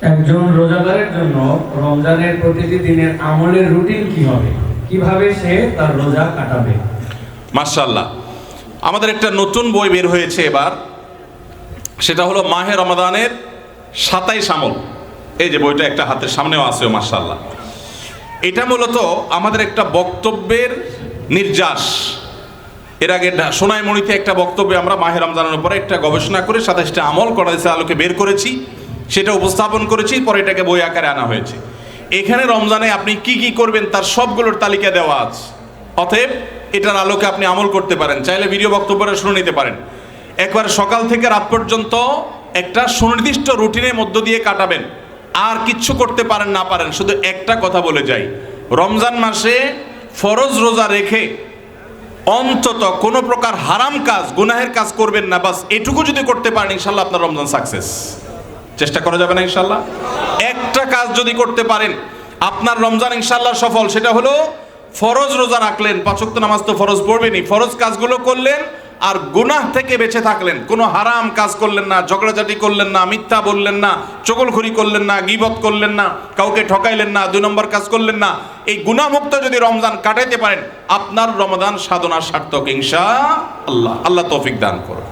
একজন রোজাদারের জন্য রমজানের প্রতিটি দিনের আমলের রুটিন কি হবে? কীভাবে সে তার রোজা কাটাবে? মার্শাল্লাহ আমাদের একটা নতুন বই বের হয়েছে এবার। সেটা হলো মাহে রমাদানের সাতাইশ আমল। এই যে বইটা একটা হাতের সামনেও আছে মার্শাল্লাহ এটা মূলত আমাদের একটা বক্তব্যের নির্যাস। এর আগে সোনাইমণিতে একটা বক্তব্যে আমরা মাহে রমজানের উপরে একটা গবেষণা করে সাতাশটা আমল করা আলোকে বের করেছি। সেটা উপস্থাপন করেছি, পরে এটাকে বই আকারে আনা হয়েছে। এখানে রমজানে আপনি কি কি করবেন তার সবগুলোর তালিকা দেওয়া আছে। অতএব এটার আলোকে আপনি আমল করতে পারেন, চাইলে ভিডিও বক্তব্যটা শুনে নিতে পারেন। একবার সকাল থেকে রাত পর্যন্ত একটা সুনির্দিষ্ট রুটিনের মধ্য দিয়ে কাটাবেন, আর কিচ্ছু করতে পারেন, না পারেন, শুধু একটা কথা বলে যাই। রমজান মাসে ফরজ রোজা রেখে অন্তত কোনো প্রকার হারাম কাজ, গুনাহের কাজ করবেন না, বাস এটুকু যদি করতে পারেন ইনশাল্লাহ আপনার রমজান সাকসেস চেষ্টা করা যাবে না ইনশাল্লাহ একটা কাজ যদি করতে পারেন, আপনার রমজান ইনশাল্লাহ সফল, সেটা হলো ফরজ রোজা রাখলেন পাঁচক্ত নামাজ তো ফরজ পড়বেনি ফরজ কাজগুলো করলেন আর গুনাহ থেকে বেঁচে থাকলেন। কোনো হারাম কাজ করলেন না, ঝগড়াঝাটি করলেন না, মিথ্যা বললেন না চগলখড়ি করলেন না, গিবত করলেন না, কাউকে ঠকাইলেন না, দুই নম্বর কাজ করলেন না। এই গুনাহমুক্ত যদি রমজান কাটাইতে পারেন, আপনার রমজান সাধনার সার্থক ইনশা আল্লাহ আল্লাহ তৌফিক দান করুন।